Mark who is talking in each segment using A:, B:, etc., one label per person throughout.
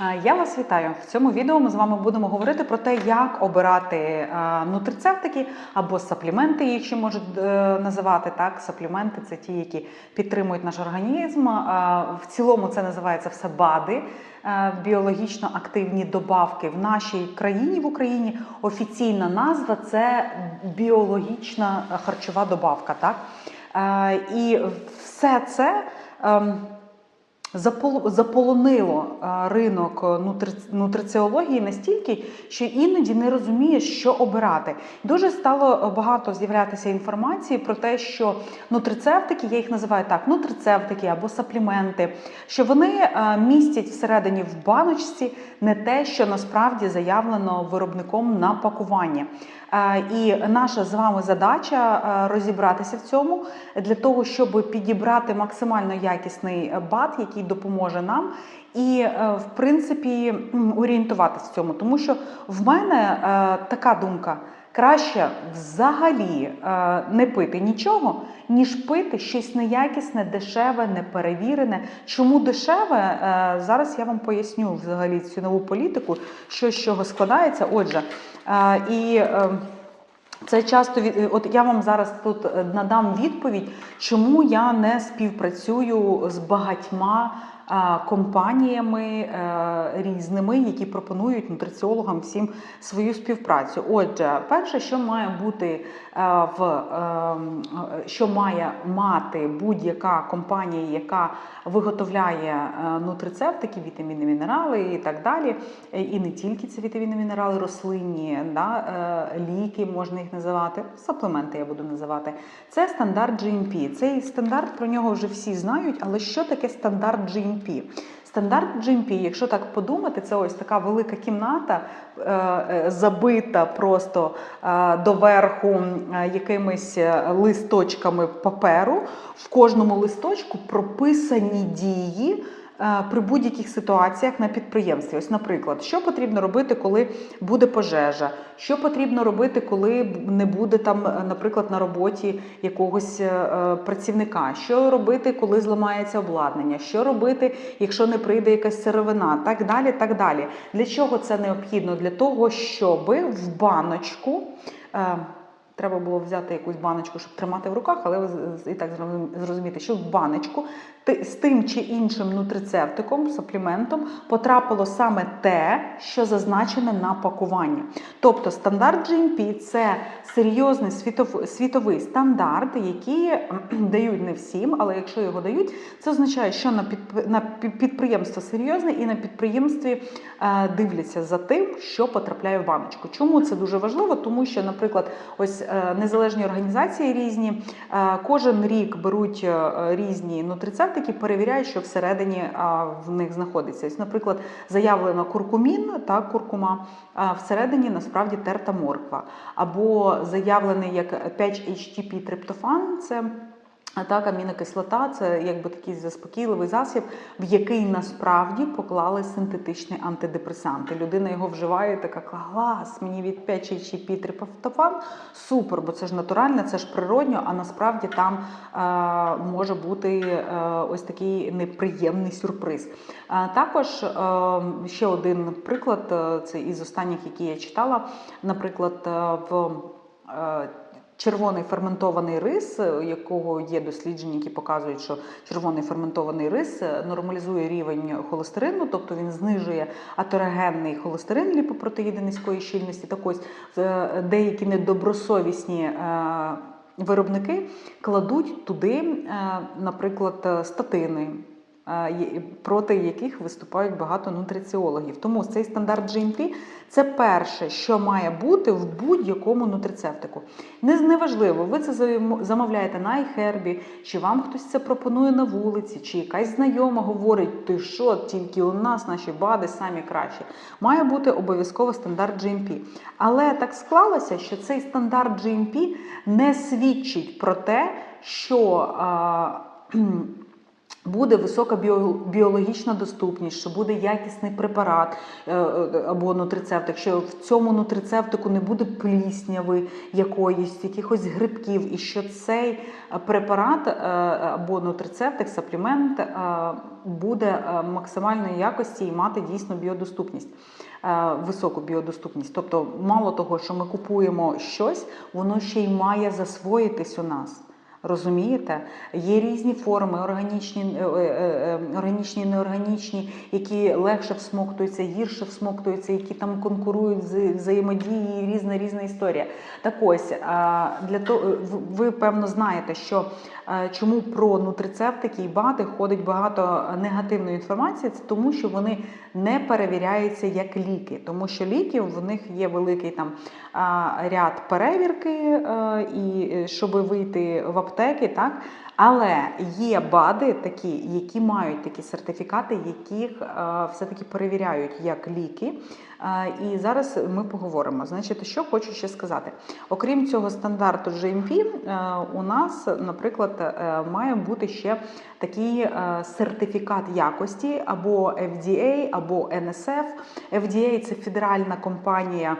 A: Е, Я вас вітаю. В цьому відео ми з вами будемо говорити про те, як обирати е, нутрицептики або сапліменти, їх ще можуть е, називати так. Сапліменти це ті, які підтримують наш організм. В цілому це називається все БАДи. Біологічно активні добавки в нашій країні в Україні офіційна назва це біологічна харчова добавка. Так? І все це ем, заполонило е, ринок нутри- нутриціології настільки, що іноді не розумієш, що обирати. Дуже стало багато з'являтися інформації про те, що нутрицептики, я їх називаю так, нутрицептики або сапліменти, що вони е, містять всередині в баночці не те, що насправді заявлено виробником на пакуванні. Е, І наша з вами задача е, розібратися в цьому для того, щоб підібрати максимально якісний БАД, який допоможе нам. І, е, в принципі, орієнтуватися в цьому, тому що в мене така думка: краще взагалі е, не пити нічого, ніж пити щось неякісне, дешеве, неперевірене. Чому дешеве? Е, Зараз я вам поясню взагалі цю нову політику, що з чого складається. Отже, е, і. це часто від от я вам зараз тут надам відповідь, чому я не співпрацюю з багатьма компаніями е, різними, які пропонують нутриціологам всім свою співпрацю. Отже, перше, що має бути е, в е, що має мати будь-яка компанія, яка виготовляє нутрицептики, вітаміни, мінерали і так далі. І не тільки це вітаміни, мінерали, рослинні, да, ліки можна їх називати, саплементи я буду називати. Це стандарт GMP. Цей стандарт про нього вже всі знають, але що таке стандарт GMP? Стандарт GMP, якщо так подумати, це ось така велика кімната, е, е, забита просто е, доверху якимись листочками паперу. В кожному листочку прописані дії. Е, При будь-яких ситуаціях на підприємстві, ось, наприклад, що потрібно робити, коли буде пожежа, що потрібно робити, коли не буде там, е, наприклад, на роботі якогось е, працівника, що робити, коли зламається обладнання, що робити, якщо не прийде якась сировина, так далі. так далі. Для чого це необхідно? Для того, щоб в баночку. Треба було взяти якусь баночку, щоб тримати в руках, але ви і так зрозум- зрозуміти, що в баночку з тим чи іншим нутрицептиком, сапліментом потрапило саме те, що зазначене на пакуванні. Тобто стандарт GMP – це серйозний світов, світовий стандарт, який дають не всім, але якщо його дають, це означає, що на, підп- на підприємство серйозне і на підприємстві е, дивляться за тим, що потрапляє в баночку. Чому це дуже важливо? Тому що, наприклад, ось незалежні організації різні, е, кожен рік беруть е, різні нутрицептики, перевіряють, що всередині е, в них знаходиться. Наприклад, заявлено куркумін, та куркума, а всередині насправді терта морква. Або заявлений як 5-HTP триптофан, це а так, амінокислота це якби такий заспокійливий засіб, в який насправді поклали синтетичний антидепресант. І Людина його вживає, така клас, мені від 5 чи триптофан, супер, бо це ж натуральне, це ж природньо, а насправді там е, може бути е, ось такий неприємний сюрприз. Е, також е, ще один приклад, е, це із останніх, які я читала, наприклад, е, в е, Червоний ферментований рис, у якого є дослідження, які показують, що червоний ферментований рис е, нормалізує рівень холестерину, тобто він знижує атерогенний холестерин ліпопротеїди низької щільності. Так ось е, деякі недобросовісні. е, Виробники кладуть туди, е, наприклад, е, статини, е, проти яких виступають багато нутриціологів. Тому цей стандарт GMP – це перше, що має бути в будь-якому нутрицептику. Неважливо, ви це замовляєте на iHerb, чи вам хтось це пропонує на вулиці, чи якась знайома говорить, ти що, тільки у нас наші БАДи самі кращі. Має бути обов'язково стандарт GMP. Але так склалося, що цей стандарт GMP не свідчить про те, що. а, Буде висока біологічна доступність, що буде якісний препарат е, е, або нутрицептик, що в цьому нутрицептику не буде плісняви якоїсь, якихось грибків, і що цей препарат е, або нутрицептик, саплімент буде максимальної якості і мати дійсно біодоступність. Високу біодоступність. Тобто, мало того, що ми купуємо щось, воно ще й має засвоїтись у нас. Розумієте? Є різні форми, органічні, е, е, е, органічні, неорганічні, які легше всмоктуються, гірше всмоктуються, які там конкурують з взаємодії, різна різна історія. Так ось для того, ви певно знаєте, що чому про нутрицептики і БАДи ходить багато негативної інформації, це тому, що вони не перевіряються як ліки, тому що ліків в них є великий там ряд перевірки, і щоб вийти в аптеки, так. Але є БАДи такі, які мають такі сертифікати, яких е, все-таки перевіряють як ліки. Е, і зараз ми поговоримо. Значить, що хочу ще сказати. Окрім цього стандарту GMP, е, у нас, наприклад, має бути ще такий сертифікат якості або FDA, або NSF. FDA – це федеральна компанія.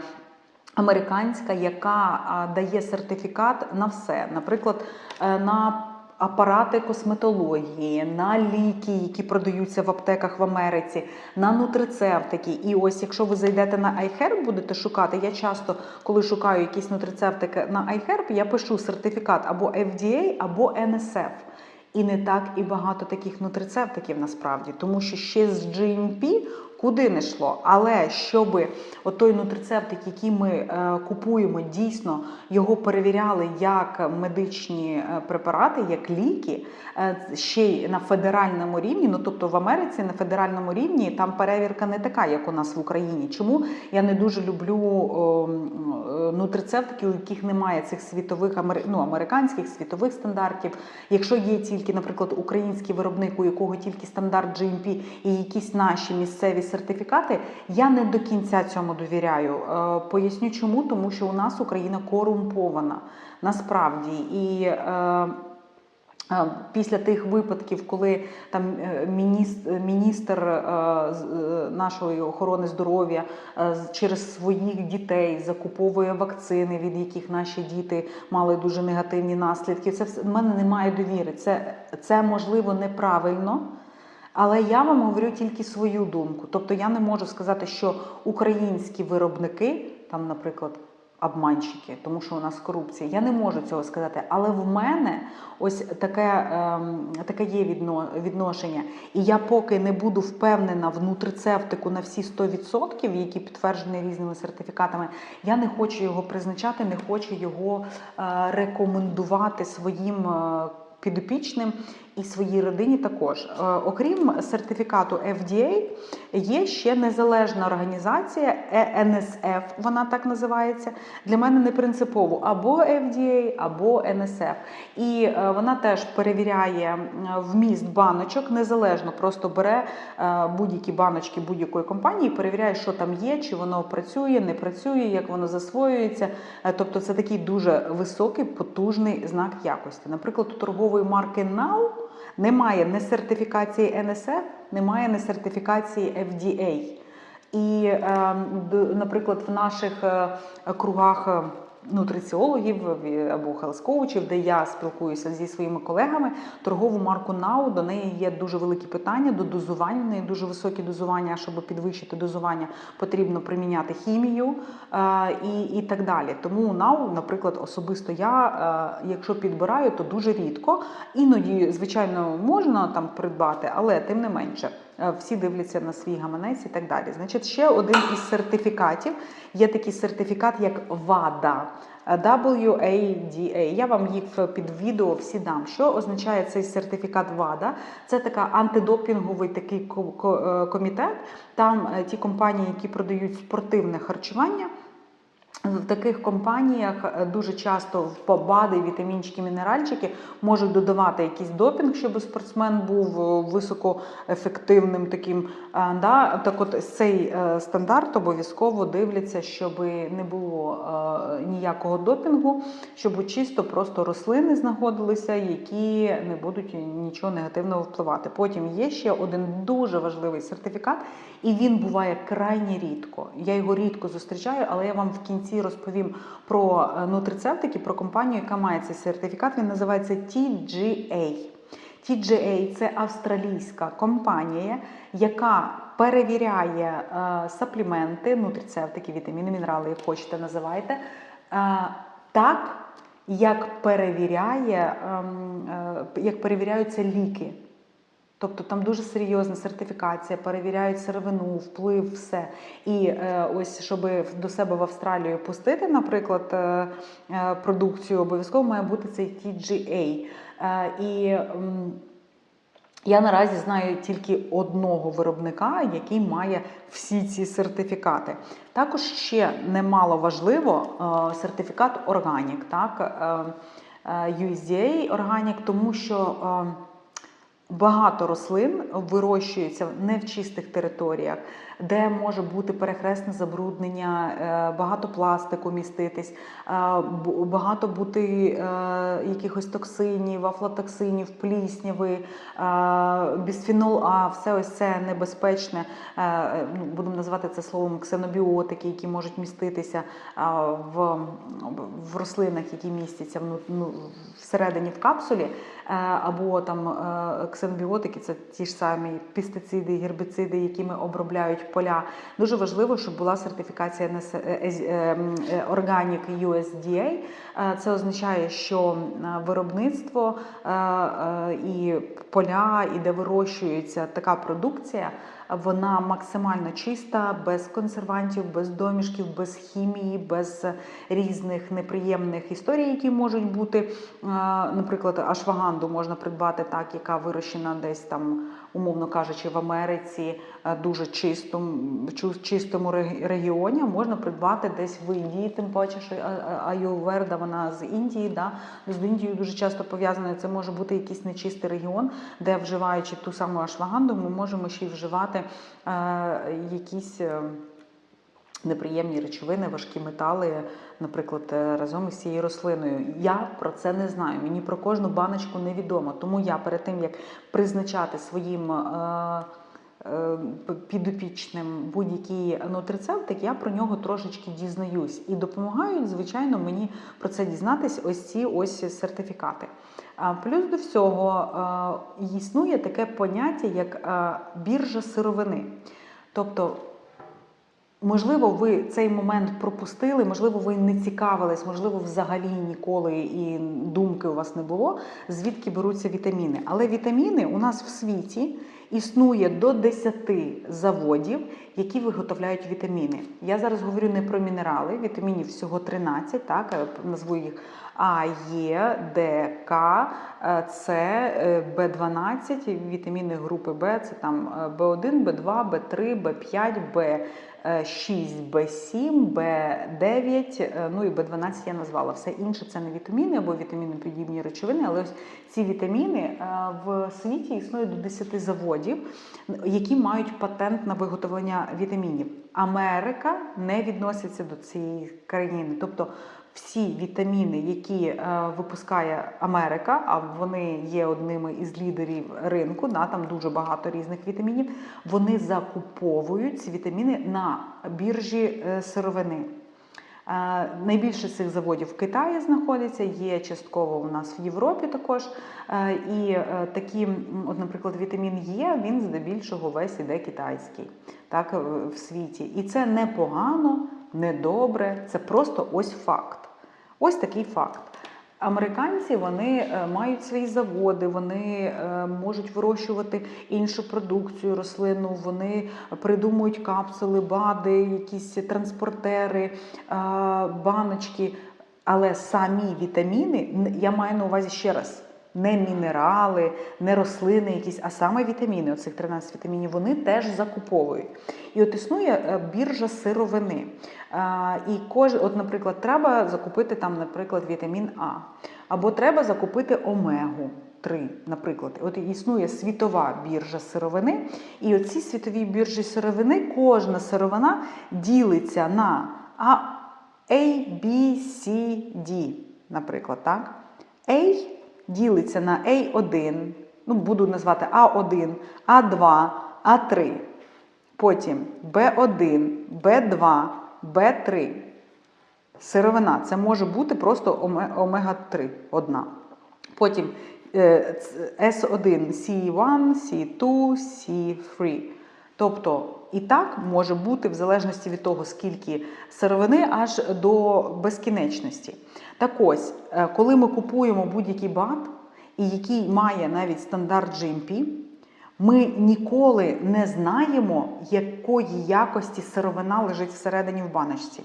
A: Американська, яка дає сертифікат на все, наприклад, е, на апарати косметології, на ліки, які продаються в аптеках в Америці, на нутрицептики. І ось, якщо ви зайдете на iHerb, будете шукати. Я часто, коли шукаю якісь нутрицептики на iHerb, я пишу сертифікат або FDA, або NSF. І не так і багато таких нутрицептиків насправді, тому що ще з GMP куди не йшло. Але щоб отой нутрицептик, який ми е, купуємо, дійсно його перевіряли як медичні е, препарати, як ліки, е, ще й на федеральному рівні. Ну тобто в Америці на федеральному рівні там перевірка не така, як у нас в Україні. Чому я не дуже люблю е, нутрицептики, у яких немає цих світових ну, американських світових стандартів. Якщо є тільки, наприклад, український виробник, у якого тільки стандарт GMP і якісь наші місцеві сертифікати, я не до кінця цьому довіряю. Е, Поясню чому, тому що у нас Україна корумпована насправді і. е, Е, Після тих випадків, коли там міністр, міністр нашої охорони здоров'я через своїх дітей закуповує вакцини, від яких наші діти мали дуже негативні наслідки. Це все в мене немає довіри. Це, це можливо неправильно. Але я вам говорю тільки свою думку. Тобто я не можу сказати, що українські виробники, там, наприклад, обманщики, тому що у нас корупція. Я не можу цього сказати. Але в мене ось таке, ем, таке є відно, відношення. І я поки не буду впевнена в нутрицептику на всі 100%, які підтверджені різними сертифікатами, я не хочу його призначати, не хочу його е, рекомендувати своїм. е, Підопічним і своїй родині також. Е, Окрім сертифікату FDA, є ще незалежна організація е, NSF, вона так називається. Для мене не принципово або FDA, або NSF. І е, вона теж перевіряє вміст баночок незалежно, просто бере е, будь-які баночки будь-якої компанії, перевіряє, що там є, чи воно працює, не працює, як воно засвоюється. Е, Тобто це такий дуже високий, потужний знак якості. Наприклад, у торгової марки Now немає не сертифікації НСФ, немає не сертифікації FDA. І, е, наприклад, в наших е, кругах е, нутриціологів або хелс-коучів, де я спілкуюся зі своїми колегами, торгову марку НАУ до неї є дуже великі питання до дозування. В неї дуже високі дозування. Щоб підвищити дозування, потрібно приміняти хімію е, і, і так далі. Тому НАУ, наприклад, особисто я, е, якщо підбираю, то дуже рідко. Іноді, звичайно, можна там придбати, але тим не менше. Е, Всі дивляться на свій гаманець і так далі. Значить, ще один із сертифікатів є такий сертифікат, як е, WADA. Я вам їх під відео всі дам. Що означає цей сертифікат ВАДА? Це така антидопінговий такий е, комітет. Там ті компанії, які продають спортивне харчування. В таких компаніях е, дуже часто в побади, вітамінчики, мінеральчики можуть додавати якийсь допінг, щоб спортсмен був е, високоефективним таким. е, Да? Так от цей стандарт обов'язково дивляться, щоб не було ніякого допінгу, щоб чисто просто рослини знаходилися, які не будуть нічого негативного впливати. Потім є ще один дуже важливий сертифікат, і він буває крайні рідко. Я його рідко зустрічаю, але я вам в кінці розповім про е, нутрицептики, про компанію, яка має цей сертифікат. Він називається TGA. TGA – це австралійська компанія, яка перевіряє е, сапліменти, нутрицептики, вітаміни, мінерали, як хочете, називайте, е, так, як перевіряє, ем, е, як перевіряються ліки. Тобто там дуже серйозна сертифікація, перевіряють сировину, вплив, все. І е, ось, щоб до себе в Австралію пустити, наприклад, е, е, продукцію, обов'язково має бути цей TGA. Е, і м, я наразі знаю тільки одного виробника, який має всі ці сертифікати. Також ще немало важливо е, сертифікат Organic, так, е, е, USDA Organic, тому що. е, Багато рослин вирощуються не в чистих територіях, де може бути перехресне забруднення, е, багато пластику міститись, е, багато бути е, якихось токсинів, афлатоксинів, плісняви, бісфінол А, все ось це небезпечне. ну, Будемо називати це словом ксенобіотики, які можуть міститися в, в рослинах, які містяться ну, всередині в капсулі, або там ксенобіотики, це ті ж самі пестициди, гербіциди, якими обробляють поля. Дуже важливо, щоб була сертифікація НС- е, е, е, USDA. Це означає, що виробництво і поля, і де вирощується така продукція, вона максимально чиста, без консервантів, без домішків, без хімії, без різних неприємних історій, які можуть бути. Наприклад, ашваганду можна придбати так, яка вирощена десь там, умовно кажучи, в Америці, е, дуже чистому, чистому регіоні. Можна придбати десь в Індії, тим паче, що а- а- вона з Індії, да? з Індією дуже часто пов'язана. Це може бути якийсь нечистий регіон, де вживаючи ту саму ашваганду, ми можемо ще й вживати е, якісь. Неприємні речовини, важкі метали, наприклад, е, разом із цією рослиною. Я про це не знаю. Мені про кожну баночку невідомо. Тому я перед тим як призначати своїм е, е, підопічним будь-який нутрицептик, я про нього трошечки дізнаюсь. І допомагають, звичайно, мені про це дізнатись ось ці ось сертифікати. Плюс до всього е, існує таке поняття, як біржа сировини. Тобто Можливо, ви цей момент пропустили, можливо, ви не цікавились, можливо, взагалі ніколи і думки у вас не було, звідки беруться вітаміни. Але вітаміни у нас в світі існує до 10 заводів, які виготовляють вітаміни. Я зараз говорю не про мінерали, вітамінів всього 13, так, е, назву їх А, Е, Д, К, е, С, е, Б12, вітаміни групи Б, це там е, Б1, Б2, Б3, Б5, Б. 6, Б7, Б9, е, ну і Б12 я назвала. Все інше це не вітаміни або вітаміноподібні речовини, але ось ці вітаміни е, в світі існує до 10 заводів, які мають патент на виготовлення вітамінів. Америка не відноситься до цієї країни. Тобто всі вітаміни, які е, випускає Америка, а вони є одними із лідерів ринку, да, там дуже багато різних вітамінів, вони закуповують ці вітаміни на біржі е, сировини. Е, Найбільше цих заводів в Китаї знаходиться, є частково у нас в Європі також. І такі, от, наприклад, вітамін Є, він здебільшого весь іде китайський, так, в світі. І це не погано, не добре, це просто ось факт. Ось такий факт. Американці вони е, мають свої заводи, вони е, можуть вирощувати іншу продукцію рослину, вони придумують капсули, бади, якісь транспортери, е, баночки. Але самі вітаміни, я маю на увазі ще раз, Не мінерали, не рослини якісь, а саме вітаміни. Оцих 13 вітамінів вони теж закуповують. І от існує е, біржа сировини. І кож, от, наприклад, треба закупити там, наприклад, вітамін А, або треба закупити омегу. 3, наприклад, от існує світова біржа сировини, і оці світові біржі сировини, кожна сировина ділиться на A, B, C, D, наприклад, так? A ділиться на A1, ну буду назвати А1, А2, А3. Потім Б1, Б2, Б3. Сировина це може бути просто омега-3 одна. Потім е, S1, C1, C2, C3. Тобто і так може бути в залежності від того, скільки сировини, аж до безкінечності. Так ось, е, коли ми купуємо будь-який бат, і який має навіть стандарт GMP, ми ніколи не знаємо, якої якості сировина лежить всередині в баночці.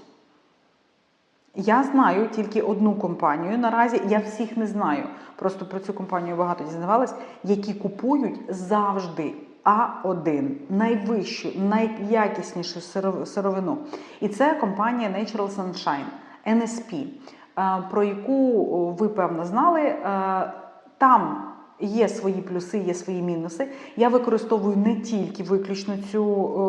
A: Я знаю тільки одну компанію наразі, я всіх не знаю. Просто про цю компанію багато дізнавалась, які купують завжди А1, найвищу, найякіснішу сиров- сировину. І це компанія Natural Sunshine, NSP, е, про яку ви певно знали. Е, Там Є свої плюси, є свої мінуси. Я використовую не тільки виключно цю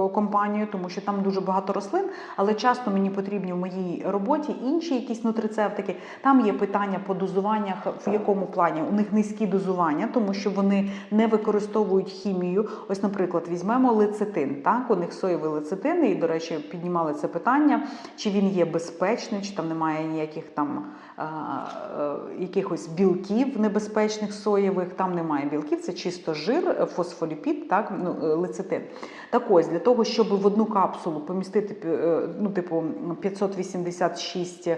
A: е, компанію, тому що там дуже багато рослин, але часто мені потрібні в моїй роботі інші якісь нутрицептики. Там є питання по дозуваннях, в якому плані у них низькі дозування, тому що вони не використовують хімію. Ось, наприклад, візьмемо лецитин. Так, у них соєвий лецитин, і, до речі, піднімали це питання, чи він є безпечним, чи там немає ніяких там якихось білків небезпечних соєвих. Там немає білків, це чисто жир, е, фосфоліпід, так, ну, е, лецитин. Так ось, для того, щоб в одну капсулу помістити е, ну, типу, 586 е,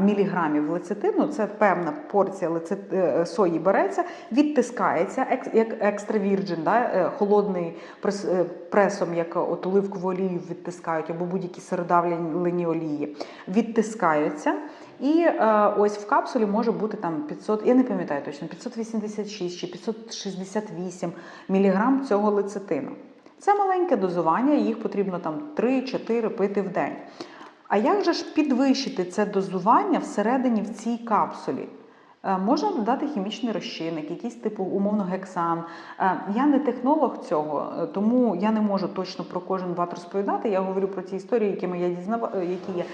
A: міліграмів лецитину, це певна порція лецит... е, сої береться, відтискається, як екстра вірджин, да, е, холодний прес, е, пресом, як от оливкову олію відтискають, або будь-які сиродавлені олії, відтискаються. І е, ось в капсулі може бути там 500, я не пам'ятаю точно, 586 чи 568 міліграм цього лецитину. Це маленьке дозування, їх потрібно там 3-4 пити в день. А як же ж підвищити це дозування всередині в цій капсулі? Е, Можна додати хімічний розчинник, якийсь типу умовно гексан. Е, Я не технолог цього, е, тому я не можу точно про кожен бат розповідати. Я говорю про ті історії, якими я дізнава... е, які я,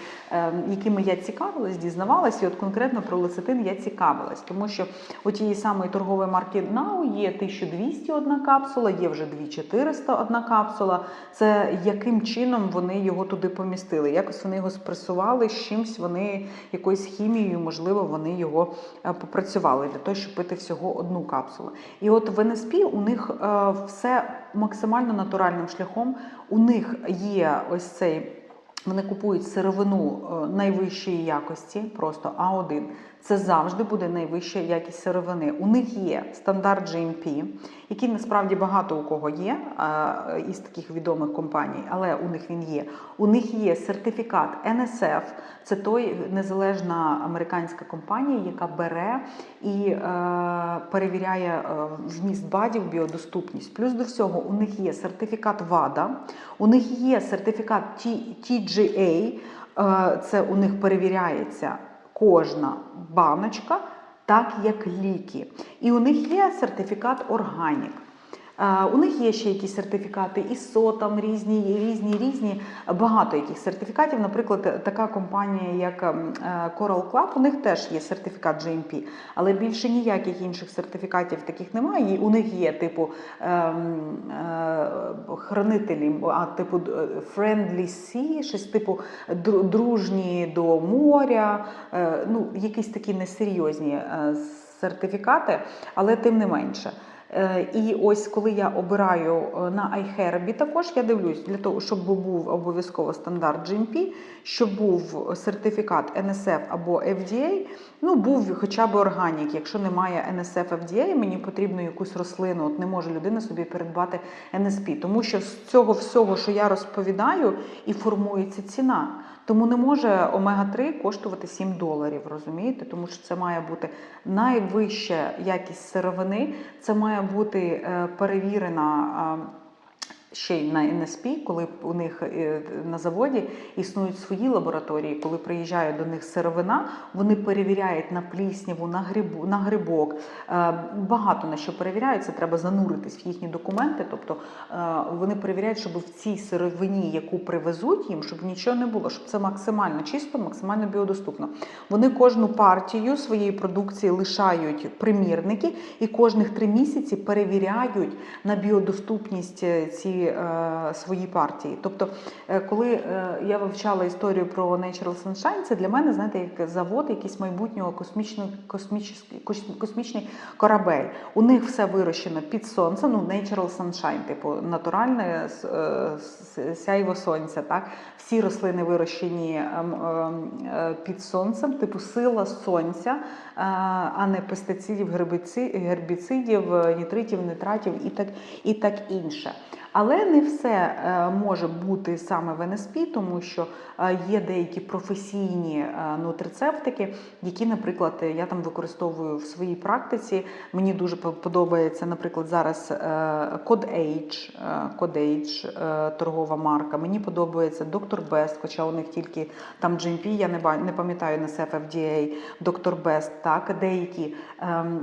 A: якими я цікавилась, дізнавалась, і от конкретно про лецитин я цікавилась, тому що у тієї самої торгової марки Now є 1200 одна капсула, є вже 2400 одна капсула. Це яким чином вони його туди помістили? Якось вони його спресували з чимсь, вони якоюсь хімією, можливо, вони його попрацювали для того, щоб пити всього одну капсулу. І от в НСП у них е, все максимально натуральним шляхом. У них є ось цей. Вони купують сировину е, найвищої якості, просто А1. Це завжди буде найвища якість сировини. У них є стандарт GMP, який насправді багато у кого є із таких відомих компаній, але у них він є. У них є сертифікат NSF, це той незалежна американська компанія, яка бере і е, перевіряє е, вміст БАДів, біодоступність. Плюс до всього, у них є сертифікат ВАДА, у них є сертифікат TGA, е, це у них перевіряється кожна баночка, так як ліки. І у них є сертифікат органік. У них є ще якісь сертифікати ISO, там різні, різні, різні, багато яких сертифікатів. Наприклад, така компанія, як ем, е, Coral Club, у них теж є сертифікат GMP, але більше ніяких інших сертифікатів таких немає. У них є типу ем, е, хранителі, а типу е, Friendly Sea, щось типу дружні до моря, ну якісь такі несерйозні сертифікати, але тим не менше. Е, І ось коли я обираю е, на iHerb також, я дивлюсь для того, щоб був обов'язково стандарт GMP, щоб був сертифікат NSF або FDA, ну був хоча б органік. Якщо немає NSF FDA, мені потрібно якусь рослину. От не може людина собі передбати NSP, тому що з цього всього, що я розповідаю, і формується ціна. Тому не може омега-3 коштувати 7 доларів, розумієте? Тому що це має бути найвища якість сировини, це має бути е, перевірена. Ще й на НСП, коли у них е, на заводі існують свої лабораторії, коли приїжджає до них сировина, вони перевіряють на плісняву, на грибу, на грибок. Е, Багато на що перевіряють, це треба зануритись в їхні документи. Тобто е, вони перевіряють, щоб в цій сировині, яку привезуть їм, щоб нічого не було, щоб це максимально чисто, максимально біодоступно. Вони кожну партію своєї продукції лишають примірники і кожних три місяці перевіряють на біодоступність е, ці е, свої партії. Тобто, е, коли е, я вивчала історію про Natural Sunshine, це для мене, знаєте, як завод, якийсь майбутнього космічний, космічний корабель. У них все вирощено під сонцем, ну Natural Sunshine, типу натуральне сяйво сонця. Так? Всі рослини вирощені ем, ем, під сонцем, типу сила сонця, а не пестицидів, гербіцидів, нітритів, нитратів і так, і так інше. Але не все е, може бути саме в НСП, тому що е, є деякі професійні е, нутрицептики, які, наприклад, я там використовую в своїй практиці. Мені дуже подобається, наприклад, зараз е, Code Age, е, Code Age, е, торгова марка. Мені подобається Dr. Best, хоча у них тільки там GMP, я не пам'ятаю на FDA, Dr. Best, так, деякі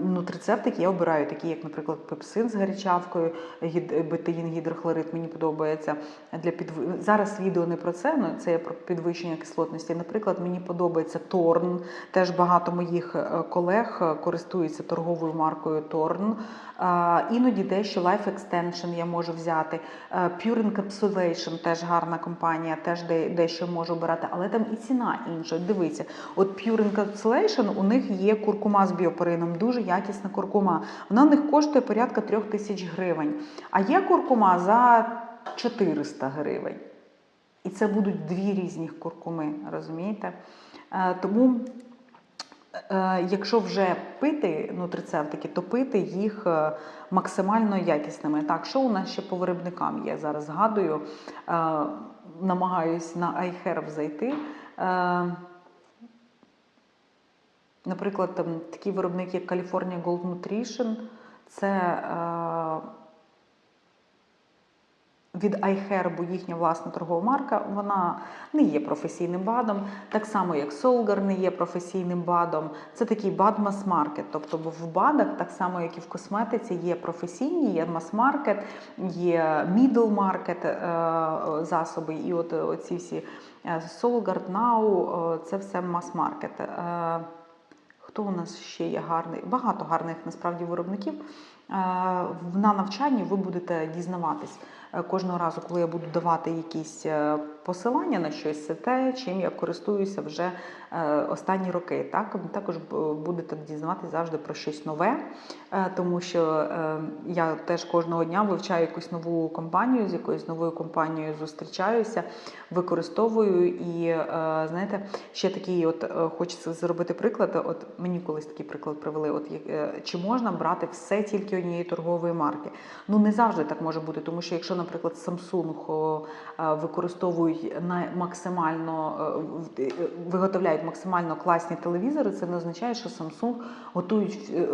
A: нутрицептики я обираю, такі як, наприклад, пепсин з гарячавкою, гід- бетаїн, гідрохлорид мені подобається для підв... Зараз відео не про це, ну це про підвищення кислотності. Наприклад, мені подобається Торн. Теж багато моїх е, колег е, користуються торговою маркою Торн. Іноді дещо Life Extension я можу взяти. Е, Pure Encapsulation теж гарна компанія, теж дещо можу обирати, але там і ціна інша. Дивіться, от Pure Encapsulation, у них є куркума з біоперином, дуже якісна куркума. Вона у них коштує порядка трьох тисяч гривень. А є куркума за 400 гривень. І це будуть дві різні куркуми, розумієте? Е, Тому, е, якщо вже пити нутрицептики, то пити їх е, максимально якісними. Так, що у нас ще по виробникам є? Зараз згадую, намагаюсь на iHerb зайти. Наприклад, такий виробник, як California Gold Nutrition, це від iHerb їхня власна торгова марка, вона не є професійним БАДом, так само як Solgar не є професійним БАДом. Це такий бад мас-маркет. Тобто в БАДах, так само як і в косметиці, є професійні, є мас-маркет, є middle маркет засоби. І от оці всі е, Solgar, Now, е, це все мас-маркет. Е, Хто у нас ще є гарний? Багато гарних насправді виробників. Е, На навчанні ви будете дізнаватись е, кожного разу, коли я буду давати якісь е, посилання на щось, це те, чим я користуюся вже е, останні роки. Так? Також будете дізнаватись завжди про щось нове, е, тому що е, я теж кожного дня вивчаю якусь нову компанію, з якоюсь новою компанією зустрічаюся, використовую і е, знаєте, ще такий, от е, хочеться зробити приклад. От мені колись такий приклад привели. От е, чи можна брати все тільки однієї торгової марки? Ну не завжди так може бути, тому що якщо, наприклад, Samsung е, використовують на максимально е, е, виготовляють максимально класні телевізори, це не означає, що Samsung готують е, е,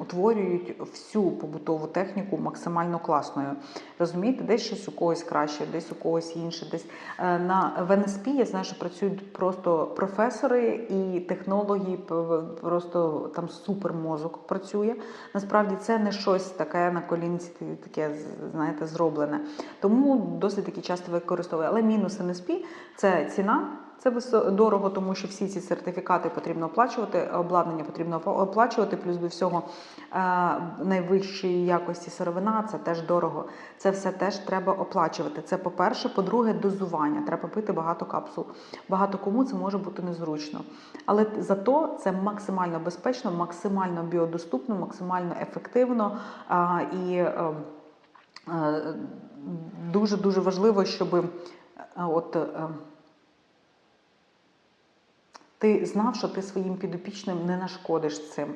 A: утворюють всю побутову техніку максимально класною. Розумієте, десь щось у когось краще, десь у когось інше. Десь Е, на в НСП я знаю, що працюють просто професори і технологи, п- просто там супермозок працює. Насправді це не щось таке на колінці, таке знаєте, зроблене. Тому досить таки часто використовую. Але мінус НСП це ціна. Це дорого, тому що всі ці сертифікати потрібно оплачувати, обладнання потрібно оплачувати. Плюс до всього е, найвищої якості сировина це теж дорого. Це все теж треба оплачувати. Це по-перше. По-друге, дозування. Треба пити багато капсул. Багато кому це може бути незручно. Але зато це максимально безпечно, максимально біодоступно, максимально ефективно а, і. Е, Дуже дуже важливо, щоб е, от е, ти знав, що ти своїм підопічним не нашкодиш цим.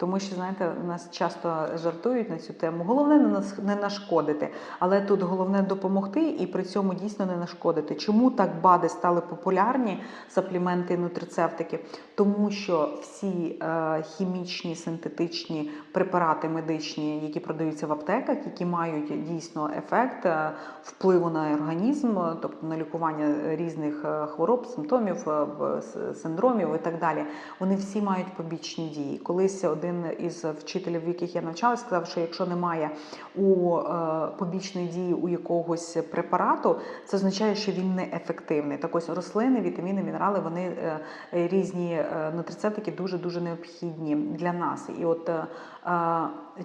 A: Тому що, знаєте, нас часто жартують на цю тему. Головне не нас- не нашкодити, але тут головне допомогти і при цьому дійсно не нашкодити. Чому так БАДи стали популярні, сапліменти і нутрицептики? Тому що всі е, хімічні, синтетичні препарати медичні, які продаються в аптеках, які мають дійсно ефект е, впливу на організм, е, тобто на лікування різних е, хвороб, симптомів, е, синдромів і так далі, вони всі мають побічні дії. Колись один із вчителів, в яких я навчалась, сказав, що якщо немає у е, побічної дії у якогось препарату, це означає, що він не ефективний. Так ось рослини, вітаміни, мінерали, вони е, різні е, нутрицептики дуже дуже необхідні для нас. І от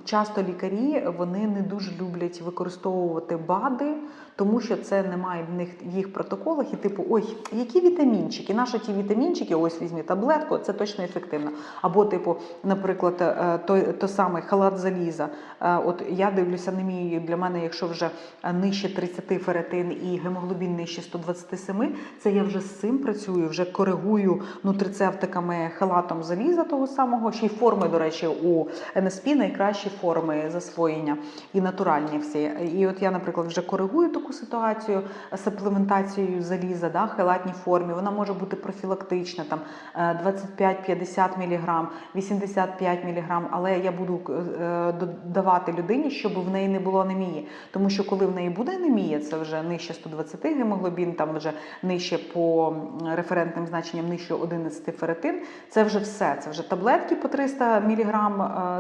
A: часто лікарі вони не дуже люблять використовувати БАДи, тому що це немає в них в їх протоколах. І типу, ой, які вітамінчики? Наші ті вітамінчики, ось візьмі таблетку, це точно ефективно. Або, типу, наприклад, е, той, той самий халат заліза. Е, От я дивлюся анемію, для мене, якщо вже нижче 30 феретин і гемоглобін нижче 127, це я вже з цим працюю, вже коригую нутрицептиками халатом заліза того самого, ще й форми, до речі, у НСП найкращі форми засвоєння і натуральні всі. І от я, наприклад, вже коригую таку ситуацію саплементацією заліза, да, халатній формі. Вона може бути профілактична, там е, 25-50 мг, 85 мг, але я буду е, додавати людині, щоб в неї не було анемії. Тому що коли в неї буде анемія, це вже нижче 120 гемоглобін, там вже нижче по референтним значенням нижче 11 ферритин. Це вже все. Це вже таблетки по 300 мг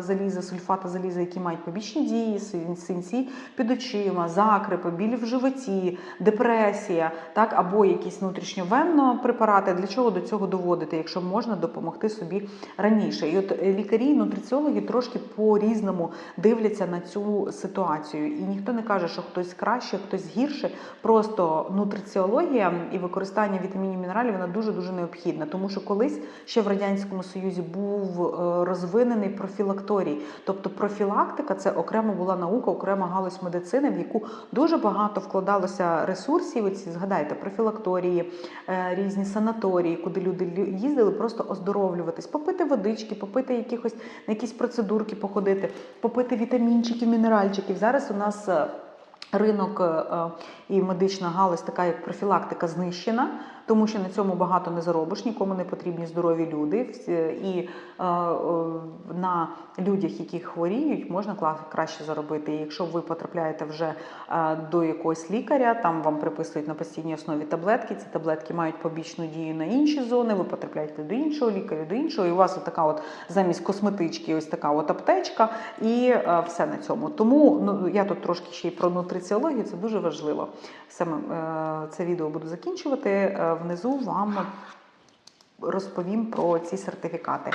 A: заліза, сульфата заліза, які мають побічні дії, синці під очима, закрипи, білі в животі, депресія, так або якісь внутрішньовенно препарати. Для чого до цього доводити, якщо можна допомогти собі раніше? І от е, лікарі, і нутриціологи трошки по-різному дивляться на цю ситуацію. І ніхто не каже, що хтось краще, хтось гірше. Просто нутриціологія і використання вітамінів мінералів вона дуже дуже необхідна, тому що колись ще в радянському союзі був е, розвинений профілакторій. Тобто профілактика це окрема була наука, окрема галузь медицини, в яку дуже багато вкладалося ресурсів. Оці згадайте профілакторії, е, різні санаторії, куди люди лю- їздили просто оздоровлюватись, попити водички, попити якихось на якісь процедурки, походити, попити вітамінчиків, мінеральчиків. Зараз у нас. е, Ринок е, і медична галузь, така як профілактика, знищена, тому що на цьому багато не заробиш, нікому не потрібні здорові люди. І е, е, на людях, які хворіють, можна краще заробити. І якщо ви потрапляєте вже е, до якогось лікаря, там вам приписують на постійній основі таблетки. Ці таблетки мають побічну дію на інші зони. Ви потрапляєте до іншого лікаря, до іншого, і у вас така от замість косметички, ось така от аптечка, і е, все на цьому. Тому ну я тут трошки ще й про нутриціологію, це дуже важливо. Все ми, е, це відео буду закінчувати. Внизу вам розповім про ці сертифікати.